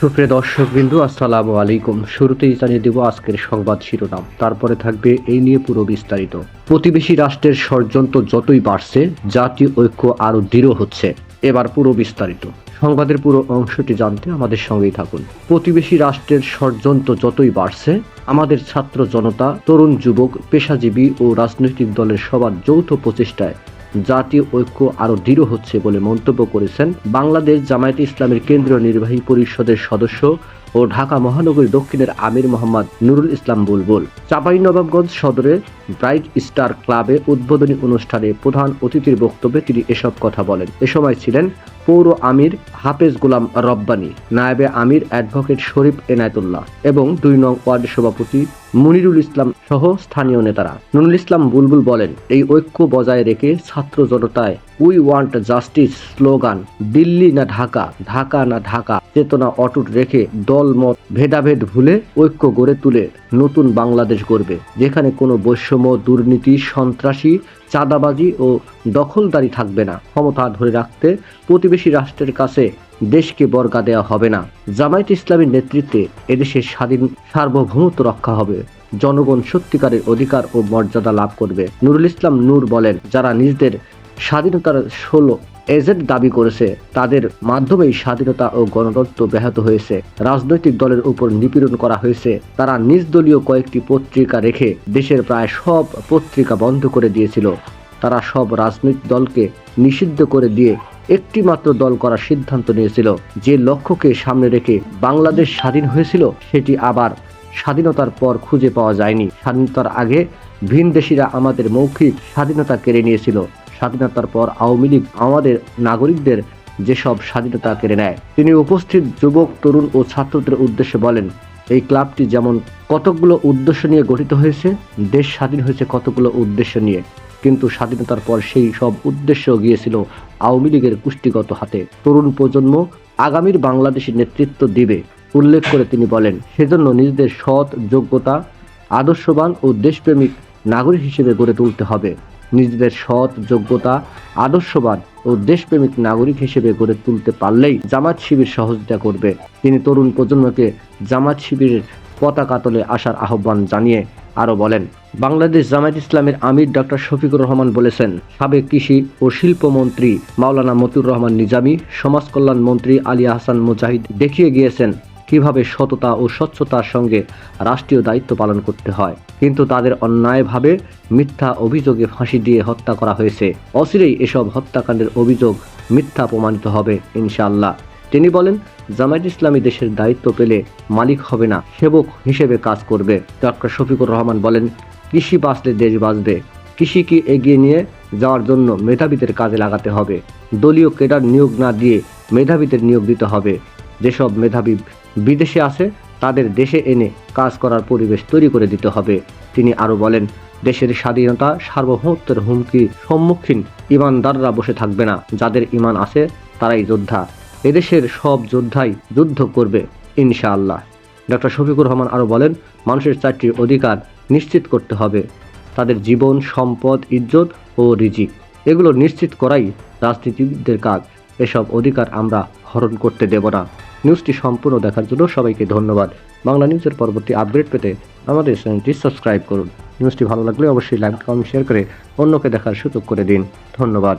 সুপ্রিয় দর্শক বিন্দু আসসালামু আলাইকুম। শুরুতেই জানিয়ে দেব আজকের সংবাদ শিরোনাম। তারপরে থাকবে এই নিয়ে পুরো বিস্তারিত। প্রতিবেশী রাষ্ট্রের ষড়যন্ত্র যতই বাড়ছে, জাতীয় ঐক্য আরও দৃঢ় হচ্ছে। এবার পুরো বিস্তারিত। সংবাদের পুরো অংশটি জানতে আমাদের সঙ্গেই থাকুন। প্রতিবেশী রাষ্ট্রের ষড়যন্ত্র যতই বাড়ছে, আমাদের ছাত্র জনতা, তরুণ যুবক, পেশাজীবী ও রাজনৈতিক দলের সবার যৌথ প্রচেষ্টায় জাতীয় ঐক্য আরও দৃঢ় হচ্ছে বলে মন্তব্য করেছেন বাংলাদেশ জামায়াতে ইসলামের কেন্দ্রীয় নির্বাহী পরিষদের সদস্য ও ঢাকা মহানগরী দক্ষিণের আমির মোহাম্মদ নুরুল ইসলাম বুলবুল। চাপাই নবাবগঞ্জ সদরে ব্রাইট স্টার ক্লাবে উদ্বোধনী অনুষ্ঠানে প্রধান অতিথির বক্তব্যে তিনি এসব কথা বলেন। এ সময় ছিলেন পৌর আমির হাফেজ গোলাম রব্বানী, নায়েবে আমির অ্যাডভোকেট শরীফ এনায়েতুল্লাহ এবং দুই নং ওয়ার্ড সভাপতি মুনিরুল ইসলাম সহ স্থানীয় নেতারা। নুরুল ইসলাম বুলবুল বলেন, এই ঐক্য বজায় রেখে ছাত্র জনতায় we want justice slogan Delhi না ঢাকা ঢাকা না ঢাকা, চেতনা অটুট রেখে দল, মত, ভেদাভেদ ভুলে ঐক্য গড়ে তুলে নতুন বাংলাদেশ গড়বে। যেখানে কোনো বৈষম্য, দুর্নীতি, সন্ত্রাসী, চাঁদাবাজি ও দখলদারি থাকবে না। ক্ষমতা ধরে রাখতে প্রতিবেশী রাষ্ট্রের কাছে দেশকে বর্গা দেওয়া হবে না। জামায়াত ইসলামের নেতৃত্বে এদেশের স্বাধীন সার্বভৌমত্ব রক্ষা হবে। জনগণ সত্যিকারের অধিকার ও মর্যাদা লাভ করবে। নুরুল ইসলাম নূর বলেন, যারা নিজেদের স্বাধীনতার ষোলো এজেন্ট দাবি করেছে, তাদের মাধ্যমেই স্বাধীনতা ও গণতন্ত্র ব্যাহত হয়েছে। রাজনৈতিক দলের উপর নিপীড়ন করা হয়েছে। তারা নিজ দলীয় কয়েকটি পত্রিকা রেখে দেশের প্রায় সব পত্রিকা বন্ধ করে দিয়েছিল। তারা সব রাজনৈতিক দলকে নিষিদ্ধ করে দিয়ে একটি মাত্র দল করার সিদ্ধান্ত নিয়েছিল। যে লক্ষ্যকে সামনে রেখে বাংলাদেশ স্বাধীন হয়েছিল, সেটি আবার স্বাধীনতার পর খুঁজে পাওয়া যায়নি। স্বাধীনতার আগে ভিনদেশিরা আমাদের মৌখিক স্বাধীনতা কেড়ে নিয়েছিল। স্বাধীনতার পর আওয়ামী লীগ আমাদের নাগরিকদের যেসব স্বাধীনতা কেড়ে নেয়। তিনি উপস্থিত যুবক, তরুণ ও ছাত্রদের উদ্দেশ্যে বলেন, এই ক্লাবটি যেমন কতকগুলো উদ্দেশ্য নিয়ে গঠিত হয়েছে, দেশ স্বাধীন হয়েছে কতগুলো উদ্দেশ্য নিয়ে। কিন্তু স্বাধীনতার পর সেই সব উদ্দেশ্য গিয়েছিল আওয়ামী লীগের কুষ্টিগত হাতে। তরুণ প্রজন্ম আগামীর বাংলাদেশের নেতৃত্ব দিবে, উল্লেখ করে তিনি বলেন। সেজন্য নিজেদের সৎ, যোগ্যতা, আদর্শবান ও দেশপ্রেমিক নাগরিক হিসেবে গড়ে তুলতে হবে। নিজেদের সৎ, যোগ্যতা, আদর্শবান ও দেশপ্রেমিক নাগরিক হিসেবে গড়ে তুলতে পারলেই জামাত শিবির সহযোগিতা করবে। তিনি তরুণ প্রজন্মকে জামাত শিবিরের পতাকা তলে আসার আহ্বান জানিয়ে আরও বলেন, বাংলাদেশ জামায়াত ইসলামের আমির ডক্টর শফিকুর রহমান বলেছেন, সাবেক কৃষি ও শিল্পমন্ত্রী মাওলানা মতুর রহমান নিজামী, সমাজ কল্যাণ মন্ত্রী আলী হাসান মুজাহিদ দেখিয়ে গিয়েছেন কীভাবে সততা ও স্বচ্ছতার সঙ্গে রাষ্ট্রীয় দায়িত্ব পালন করতে হয়। কিন্তু তাদের অন্যায়ভাবে মিথ্যা অভিযোগে ফাঁসি দিয়ে হত্যা করা হয়েছে। অচিরেই এসব হত্যাকাণ্ডের অভিযোগ মিথ্যা প্রমাণিত হবে, ইনশাআল্লাহ। তিনি বলেন, জামায়াত ইসলামী দেশের দায়িত্ব পেলে মালিক হবে না, সেবক হিসেবে কাজ করবে। ডক্টর শফিকুর রহমান বলেন, কৃষি বাঁচলে দেশ বাঁচবে, কৃষিকে এগিয়ে নিয়ে যাওয়ার জন্য মেধাবীদের কাজে লাগাতে হবে, দলীয় কেডার নিয়োগ না দিয়ে মেধাবীদের নিয়োগ দিতে হবে। যেসব মেধাবী বিদেশে আছে, তাদের দেশে এনে কাজ করার পরিবেশ তৈরি করে দিতে হবে। তিনি আরও বলেন, দেশের স্বাধীনতা সার্বভৌমত্বের হুমকি সম্মুখীন ইমানদাররা বসে থাকবে না, যাদের ইমান আছে তারাই যোদ্ধা। এদেশের সব যোদ্ধাই যুদ্ধ করবে, ইনশাআল্লাহ। ডক্টর শফিকুর রহমান আরও বলেন, মানুষের চারটি অধিকার নিশ্চিত করতে হবে। তাদের জীবন, সম্পদ, ইজ্জত ও রিজিক, এগুলো নিশ্চিত করাই রাজনীতিবিদদের কাজ। এসব অধিকার আমরা হরণ করতে দেব না। নিউজটি সম্পূর্ণ দেখার জন্য সবাইকে ধন্যবাদ। বাংলা নিউজের পরবর্তী আপডেট পেতে আমাদের চ্যানেলটি সাবস্ক্রাইব করুন। নিউজটি ভালো লাগলে অবশ্যই লাইক, কমেন্ট, শেয়ার করে অন্যকে দেখার সুযোগ করে দিন। ধন্যবাদ।